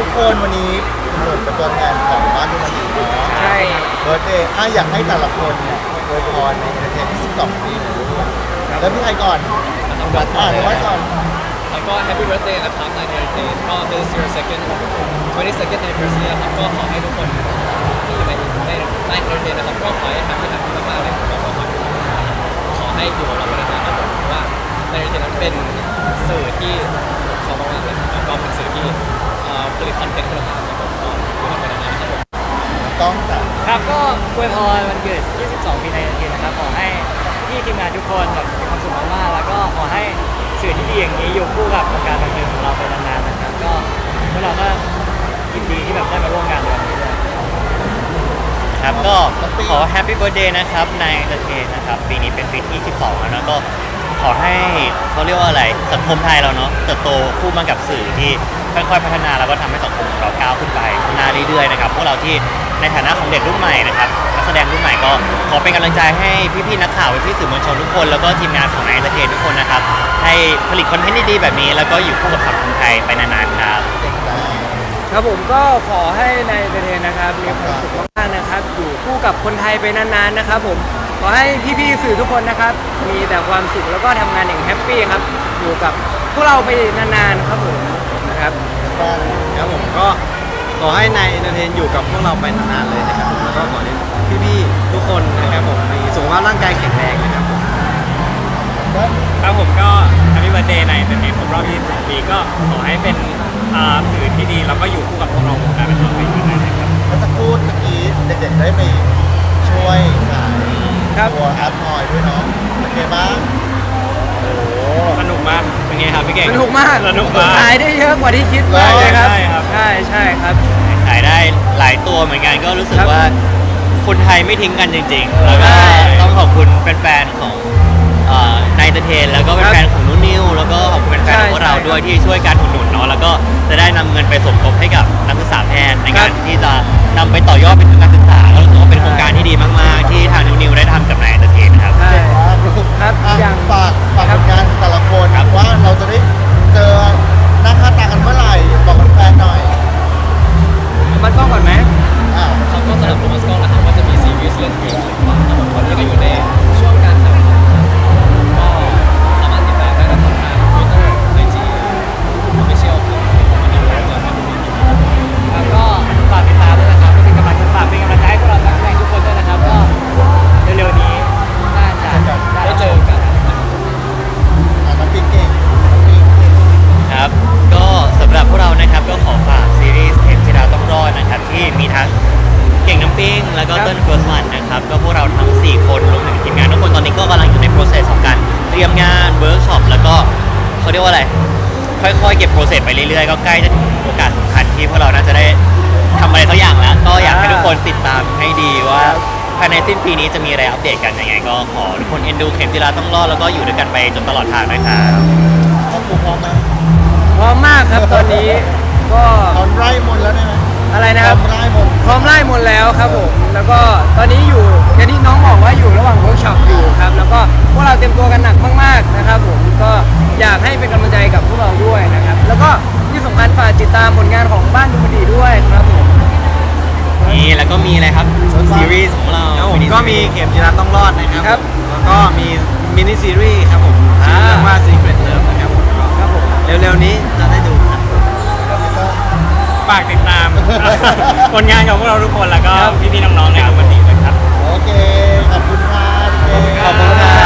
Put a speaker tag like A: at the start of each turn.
A: ทุกคนวันนี้หนุนเป็นตัวแทนของบ้านทุกวันนี้เนาะ
B: ใช่
A: เบิร์ดเดย์อะอยากให้แต่ละคนเนี่ยอวยพรในเอเทนที่ 12 ปีหน่อยลูกแล้วพี่ใครก่อน
C: ต้อง
A: อะเดี๋ยวไว้ก่อน
C: แล้วก็ Happy Birthday นะครับในเดือนเดย์ก็ this year second 22nd anniversary นะครับก็ขอให้ทุกคนที่อยู่ในในในเดือนเดย์นะครับก็ขอให้ทำให้ทำมากๆเลยก็ขอให้ขอให้อยู่กับเราไปนานๆครับผมเพราะว่าในเดือนเดย์นั้นเป็นสื่อที่เขามากๆเลยแล้วก็เป็นสื่อที่ เอ่อผลิตคอนเทนต์ขึ้นมาครับผมก็อยู่กับเราไปนานๆนะครับผม
A: ต้อง
B: ครับก็อวยพรวันเกิด 22ปีในนาทีนะครับ ขอให้พี่ทีมงานทุกคนแบบมีความสุขมากๆแล้วก็ขอให้สื่อที่ดีอย่างนี้อยู่คู่กับวงการบันเทิงของเราไปนานๆนะครับ ก็พวกเราก็ยินดีที่แบบได้มาร่วมงานในวันนี้ด้วย
D: ครับก็ขอแฮปปี้เบิร์ดเดย์นะครับในเดอะเทนนะครับ ปีนี้เป็นปีที่ 12 แล้วนะก็ ขอให้เขาเรียกว่าอะไรสังคมไทยเราเนาะเติบโตคู่มากับสื่อที่ค่อยๆพัฒนาแล้วก็ทำให้สังคมของเราก้าวขึ้นไปข้างหน้าเรื่อยๆนะครับพวกเราที่ในฐานะของเด็กรุ่นใหม่นะครับนักแสดงรุ่นใหม่ก็ขอเป็นกำลังใจให้พี่ๆนักข่าวพี่สื่อมวลชนทุกคน แล้วก็ทีมงานของนายเดอะเทนทุกคนนะครับ ให้ผลิตคอนเทนต์ดีๆแบบนี้ แล้วก็อยู่คู่กับสังคมไทยไปนานๆครับ
B: ครับผมก็ขอให้ในเดเทนนะครับมีความสุขากๆนะครับ อยู่คู่กับคนไทยไปนานๆนะครับ ผมขอให้พี่ๆสื่อทุกคนนะครับ มีแต่ความสุขแล้วก็ทำงานอย่างแฮปปี้ครับ อยู่กับพวกเราไปนานๆครับผมนะครับ
E: ครับผมก็ขอให้นายเอนเตอร์เทนอยู่กับพวกเราไปนานๆเลยนะครับผมแล้วก็ขอให้พี่ๆทุกคนนะครับผมมีสุขภาพร่างกายแข็งแรงนะครับผม
F: ครับผมก็ Happy Birthday ในเป็นเพลงครบรอบ22ปีก็ขอให้เป็นอ่าสื่อที่ดี แล้วก็อยู่คู่กับพวกเราวงการบันเทิงไปอีกนานๆนะครับ
A: เมื่อสักครู่เมื่อกี้เด็กๆ ได้ไปช่วยขาย
B: ครับ
A: ตัวแอปพอยด้วยเนาะเป็นไงบ้าง
F: สนุกมาก เป็นไงครับพี่เก่ง
B: สนุกมาก
F: สนุกมาก
B: ขายได้เยอะกว่าที่คิดมากเลยครับ
F: ใช่ครับ
B: ใช่ใช่ครับ
D: ขายได้หลายตัวเหมือนกันก็รู้สึก
B: ครับ
D: ว่าคนไทยไม่ทิ้งกันจริงๆ แล้วก็
B: ใช่
D: ต้องขอบคุณแฟนๆของนายเตเทนแล้วก็แฟนๆของนุ่นนิวแล้วก็ขอบคุณแฟนๆของพวกเรา
B: ใช่
D: ด้วยที่ช่วยการอุดหนุนเนาะแล้ว ก็จะได้นำเงินไปสมทบให้กับนักศึกษาแพทย์ในการที่จะนำไปต่อยอดเป็นทุนการศึกษาแล้วก็เป็นโครงการที่ เตรี
B: ย
A: ม
B: งา
C: นเวิร์ก
D: ช็อปแล้วก็เขาเรียกว่าอะไร ค่อยๆ เก็บ process ไปเรื่อยๆ ก็ใกล้จะถึงโอกาสสำคัญที่พวกเราน่าจะได้ทำอะไรสักอย่างแล้วก็อยากให้ทุกคนติดตามให้ดีว่าภายในสิ้นปีนี้จะมีอะไรอัปเดตกันยังไง ก็ขอทุกคนเอ็นดูเข็มจีราต้องรอดแล้วก็อยู่ด้วยกันไปจนตลอดทางนะครับ
A: ต้องกูพร้อมไหม
B: พร้อมมากครับตอนนี้ก็
A: ตอนไร่มนต์แล้ว ก็มี
B: อะไรค
A: รั
B: บ
A: ซีรี
B: ส์ของเราครับก็มีเข็มจิรัตต้องรอดนะครับ แล้วก็มีมินิซีรีส์ครับผมชื่อว่า Secret Love นะครับครับผมเร็วๆนี้จะได้ดูคฝากติดตาม ผลงานของพว
D: กเรา
E: ทุกคนแล้วก็พี่ๆน้องๆในวันนี้ด้ย
B: ครับ โอ
E: เค ขอบคุณครับ
F: ขอบคุณครับ